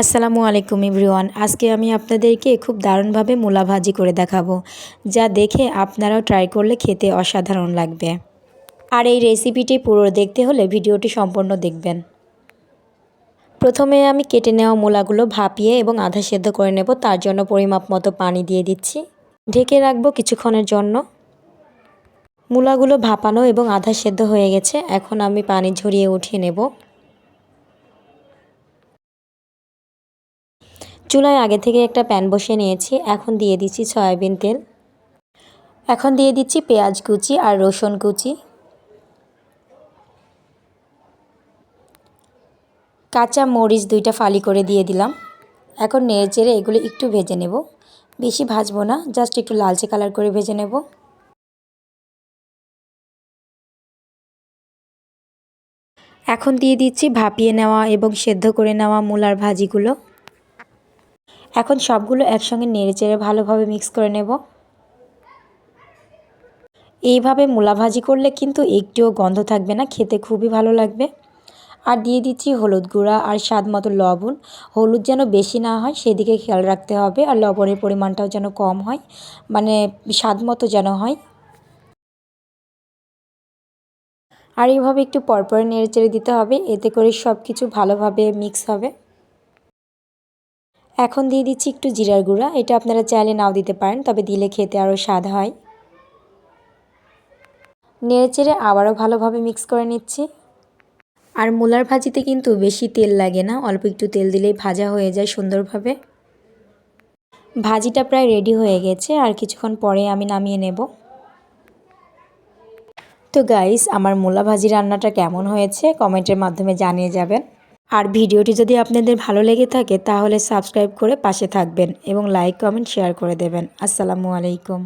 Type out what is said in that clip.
আসসালামু আলাইকুম ইভরিওয়ান আজকে আমি আপনাদেরকে খুব দারুণভাবে মূলা ভাজি করে দেখাবো, যা দেখে আপনারাও ট্রাই করলে খেতে অসাধারণ লাগবে। আর এই রেসিপিটি পুরো দেখতে হলে ভিডিওটি সম্পূর্ণ দেখবেন। প্রথমে আমি কেটে নেওয়া মূলাগুলো ভাপিয়ে এবং আধা সেদ্ধ করে নেব, তার জন্য পরিমাপ মতো পানি দিয়ে দিচ্ছি। ঢেকে রাখব কিছুক্ষণের জন্য। মূলাগুলো ভাপানো এবং আধা সেদ্ধ হয়ে গেছে, এখন আমি পানি ঝরিয়ে উঠিয়ে নেব। চুলায় আগে থেকে একটা প্যান বসিয়ে নিয়েছি, এখন দিয়ে দিচ্ছি সয়াবিন তেল। এখন দিয়ে দিচ্ছি পেঁয়াজ কুচি আর রসুন কুচি। কাঁচা মরিচ দুইটা ফালি করে দিয়ে দিলাম। এখন নেড়ে এগুলো একটু ভেজে নেব। বেশি ভাজবো না, জাস্ট একটু লালচে কালার করে ভেজে নেব। এখন দিয়ে দিচ্ছি ভাপিয়ে নেওয়া এবং সেদ্ধ করে নেওয়া মূলার ভাজিগুলো। এখন সবগুলো একসঙ্গে নেড়ে চেড়ে ভালোভাবে মিক্স করে নেব। এইভাবে মূলা ভাজি করলে কিন্তু একটুও গন্ধ থাকবে না, খেতে খুবই ভালো লাগবে। আর দিয়ে দিচ্ছি হলুদ গুঁড়া আর স্বাদ মতো লবণ। হলুদ যেন বেশি না হয় সেদিকে খেয়াল রাখতে হবে আর লবণের পরিমাণটাও যেন কম হয় মানে স্বাদ মতো যেন হয়। আর এইভাবে একটু পরপর নেড়ে চেড়ে দিতে হবে, এতে করে সব কিছু ভালোভাবে মিক্স হবে। এখন দিয়ে দিচ্ছি একটু জিরার গুঁড়া। এটা আপনারা চাইলে নাও দিতে পারেন, তবে দিলে খেতে আরও স্বাদ হয়। নেড়ে চেড়ে আবারও ভালোভাবে মিক্স করে নিচ্ছি। আর মূলার ভাজিতে কিন্তু বেশি তেল লাগে না, অল্প একটু তেল দিলেই ভাজা হয়ে যায় সুন্দরভাবে। ভাজিটা প্রায় রেডি হয়ে গেছে, আর কিছুক্ষণ পরে আমি নামিয়ে নেব। তো গাইস, আমার মূলা ভাজি রান্নাটা কেমন হয়েছে কমেন্টের মাধ্যমে জানিয়ে যাবেন। আর ভিডিওটি যদি আপনাদের ভালো লেগে থাকে তাহলে সাবস্ক্রাইব করে পাশে থাকবেন এবং লাইক, কমেন্ট, শেয়ার করে দেবেন। আসসালামু আলাইকুম।